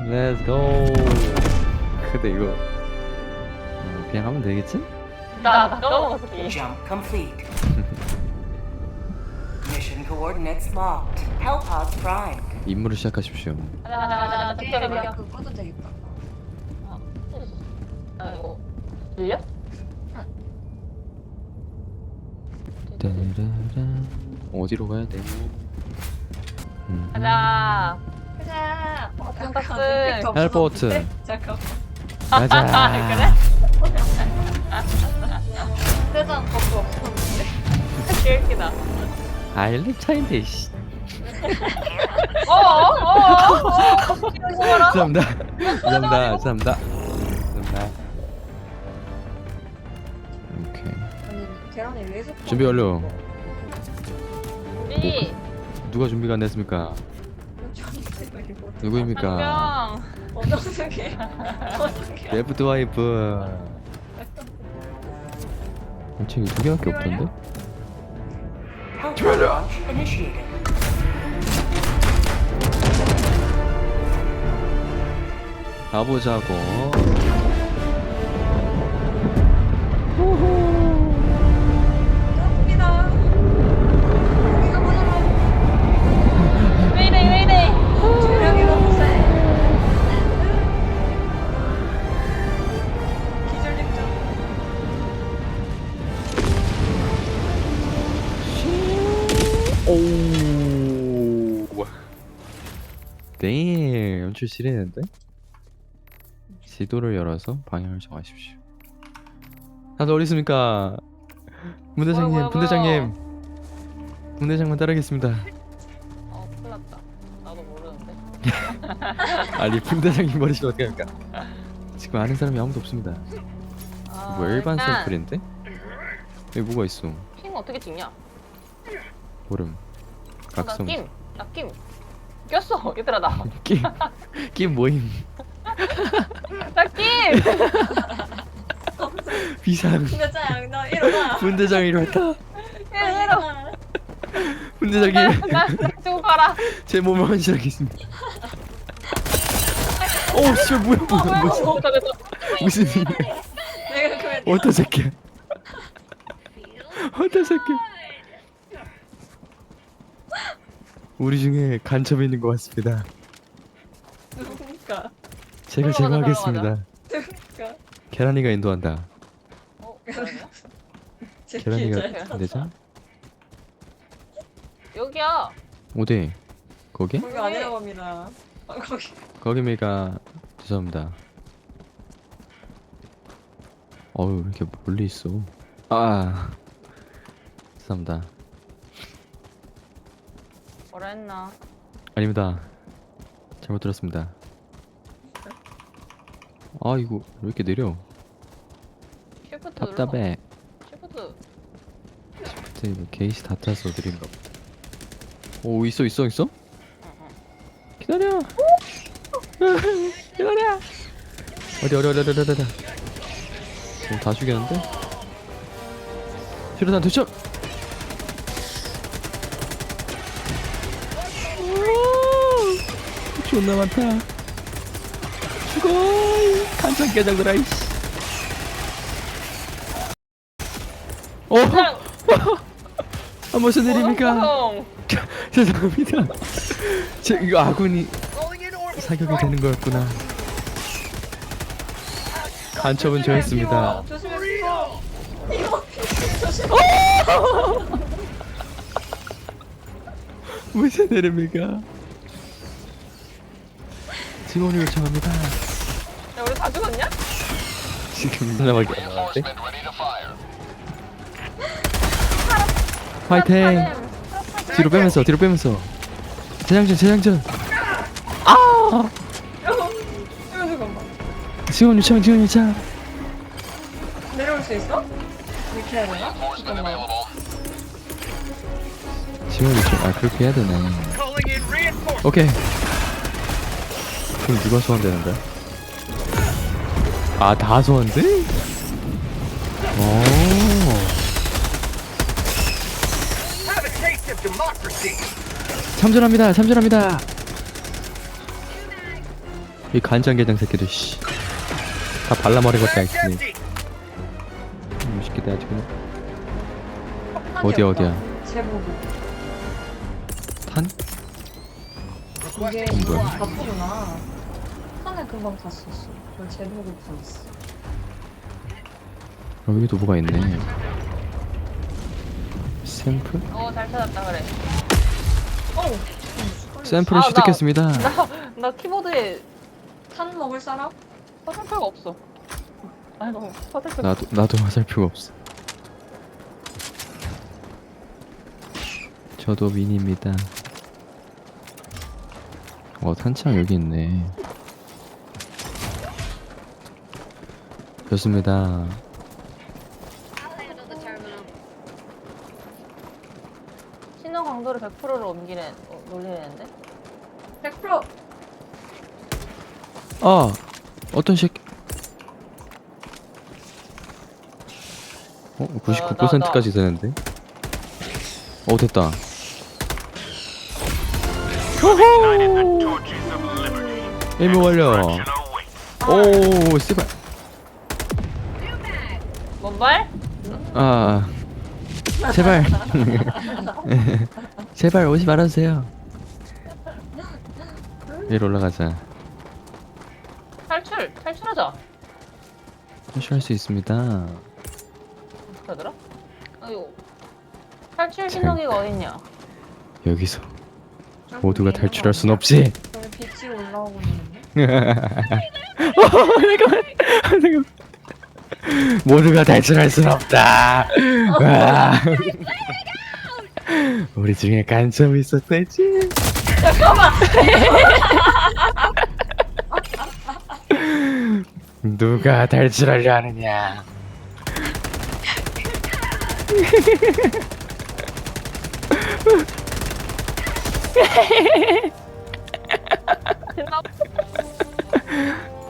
Let's go. 근데 이거 어, 그냥 하면 되겠지? 나 까먹었어. Jump complete. Mission coordinates locked. Hellpods primed. 임무를 시작하십시오. 가자. 득점이야. 그거 꺼도 되겠다. 아이고. 들려? 따라란. 어디로 가야 돼? 음. 가자. 가자. 어. 컴퓨터 헬포트. 잠깐. 가자. 그래? 세상 법도 없었는데. 개웃기다. 알립 차인데 씨. 어 어 어 어. 죄송합니다. 죄송합니다. 죄송합니다. 죄송합니다. 오케이. 왜 섞어? 준비 완료. 우리 누가 준비가 안 됐습니까? 누구입니까? 어떻게? 어떻게? 레프트 와이프. 이거 두 개밖에 없던데? 가보자고. 연출 실했는데? 지도를 열어서 방향을 정하십시오. 다들 어디 있습니까? 문대장님, 뭐야, 분대장님. 문대장만 따르겠습니다. 어 큰일 났다. 나도 모르는데. 아니, 분대장님 버리시면 어떡합니까? 지금 아는 사람이 아무도 없습니다. 아, 뭐 일반 일단 샘플인데? 여기 뭐가 있어? 핑 어떻게 찍냐? 모름. 나 각성. 낌. 나 낌. 꼈어 얘들아 나. 끼, 끼 모임. 나 낌. 비상. 여자야, 너 일어나. 분대장이 이렇다. 얘들아. 분대장님, 나 주고 가라. 제 몸을 헌신하겠습니다. 오, 씨, 뭐야, 뭐야, 무슨, 어, 됐다. 무슨 일? 내가 그래. 어떤 새끼야? 어떤 새끼? 우리 중에 간첩이 있는 것 같습니다. 누굽니까? 제가 들어가자, 제거하겠습니다. 누굽니까? 계란이가 인도한다. 어, 그러냐? 제 계란이가. 내자? 여기야. 어디? 거기? 거기 아니라고 합니다. 아, 거기. 거기미가 죄송합니다. 어우 왜 이렇게 멀리 있어? 아 죄송합니다. 뭐라 했나? 아닙니다. 잘못 들었습니다. 아 이거 왜 이렇게 느려? 쉬프트 답답해. 쉬프트. 그때 이거 게이시 다 타서 느린가 보다. 오 있어 있어 있어? 기다려. 기다려. 어디 어디 어디 어디 어디 어디. 오, 다 죽였는데? 수류탄 투척. 존나 많다. 죽어. 간장 깨장들아 이씨. 어? 무슨 일입니까? 어, 죄송합니다. 제 이거 아군이 사격이 되는 거였구나. 간첩은 저였습니다. 조심했어. 이거 조심. 무슨 일입니까? 지원을 요청합니다. 야, 우리 다 죽었냐? 지금 날라가기 안 나왔대? 화이팅! 뒤로 빼면서 뒤로 빼면서 재장전 재장전 이거 잠깐만. 지원 요청 지원 요청 내려올 수 있어? 이렇게 해야 되나? 잠깐만. 지원 요청 아 그렇게 해야 되네 오케이 그럼 누가 소환되는 거야? 아다 소환돼? 오 참전합니다 참전합니다 이 간장게장 새끼들 씨다 했으니 이 새끼들 아주 그냥 폭탄이 어디야. 어디야 제보고. 탄? 이게 뭐야? 바쁘구나. 탄에 금방 갔었어. 그걸 제보고 봤어. 여기도 뭐가 있네 샘플? 어 잘 찾았다 그래. 어우! 샘플을 아, 나- 취득했습니다 나나 키보드에 탄 먹을 사람? 화살표가 없어. 아이고 화살표. 나도 나도 화살표가 없어 저도 미니입니다 어 탄창 여기 있네 좋습니다 신호 강도를 100%로 옮기래 어, 놀리는데? 100%! 아 어떤 새끼 어? 99%까지 되는데? 어 됐다 임무 완료 오 씨발 뭔말? 아 제발 제발 오지 말아주세요 위로 올라가자 탈출! 탈출하자! 탈출할 수 있습니다 어떻게 하더라? 아이고 탈출 신호기가 어딨냐? 여기서 모두가 탈출할 순 없지 저기 빛이 올라오고 있는데? 잠깐만 모두가 탈출할 순 없다 와. 우리 중에 간첩이 있었대지 누가 탈출하려 하느냐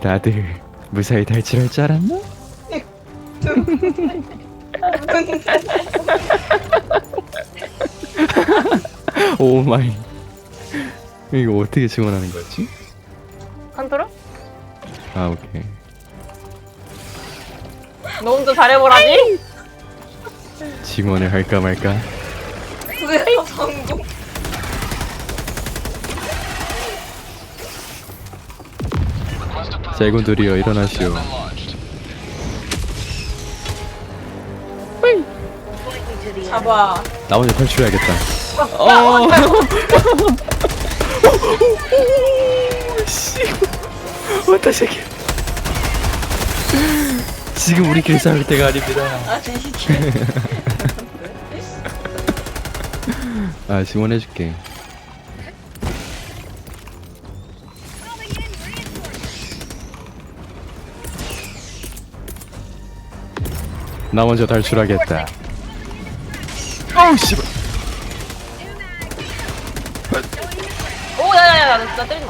다들 무사히 탈출할 줄 알았나? 오 마이 이거 어떻게 증언하는 거지? 컨트롤? 아 오케이 너 혼자 잘해보라지? 증언을 할까 말까 왜 성공? 제군들이여 일어나시오 잡아. 나 혼자 탈출해야겠다. 어. 씨, what 새끼 지금 우리끼리 싸울 때가 아닙니다. 아니, 이게. 아 지원해줄게. 나 먼저 탈출하겠다 아우 씨발. 오 야야야 나, 나 때리지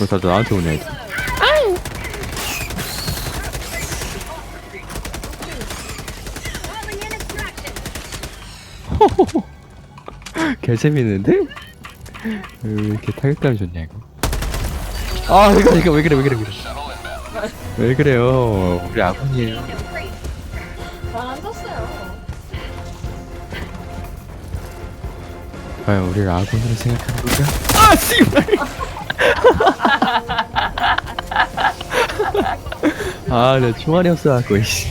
마왜 다들 나한테 오냐 애들 개 재밌는데? 왜 이렇게 타격감이 좋냐 이거? 아 이거 이거 왜 그래 왜 그래 왜 그래. 왜 그래요? 우리 아군이에요 과연 우리를 아군으로 생각하는 건가? 아 씨발 아내 총알이 없어갖고 이씨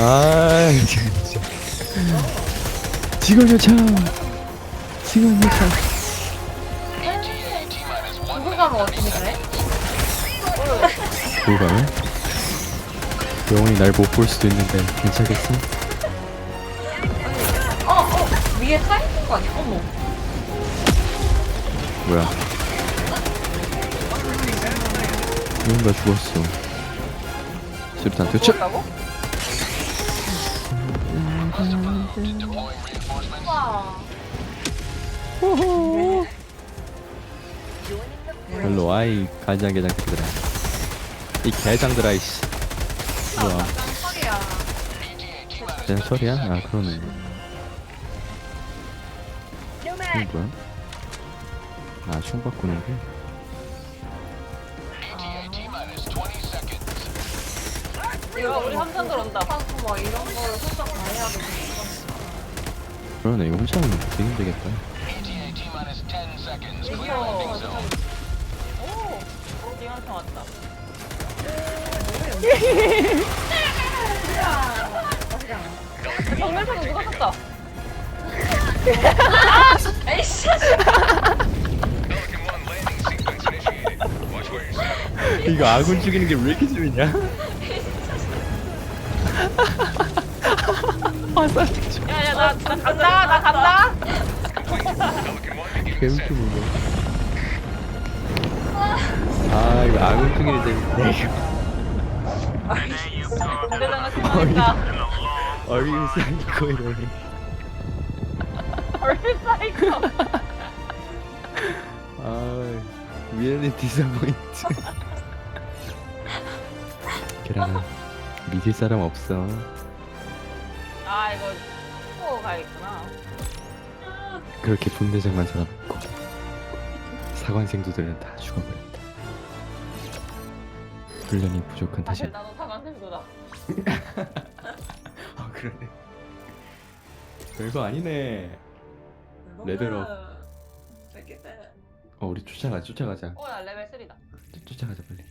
아 진짜 직원 요청 직원 요청 누구 가면 어떻게 돼? 누구 가면? 영원히 날 못 볼 수도 있는데 괜찮겠어? 어! 위에 타 있는 거 아니야? 어머. 뭐야 누군가 죽었어 수류탄 죽었다고? 별로 와이 간장 게장 새끼들아 이 개장들아 이씨 뭐야. 그냥 처리야? 아 그러네 뭐야? 아 총 바꾸는데 이거 우리 함선 들어온다. 하고 막 이런 거를 혼자 다 해야 돼. 그러네 이거 혼자 하면 되게 힘들겠다 오, 기관총 왔다. 정면총 누가 쳤다? 에이씨. 이거 아군 죽이는 게 왜 이렇게 재밌냐? 야야 나, 나 간다 나 간다. 개웃기 물고 아 이거 아군 죽이는 재밌네 이거. 어리고 사이코 이러네 얼른 사이코. 아 미안해 디스포인트 계란아 믿을 사람 없어 아 이거 또 가야겠구나. 그렇게 분대장만 살아남고 사관생도들은 다 죽어버렸다 훈련이 부족한 탓이 사실 나도 사관생도다. 아 그러네 별거 아니네 레벨업. 돼. 어 우리 쫓아가자 쫓아가자 어나 레벨 3다. 쫓- 쫓아가자 빨리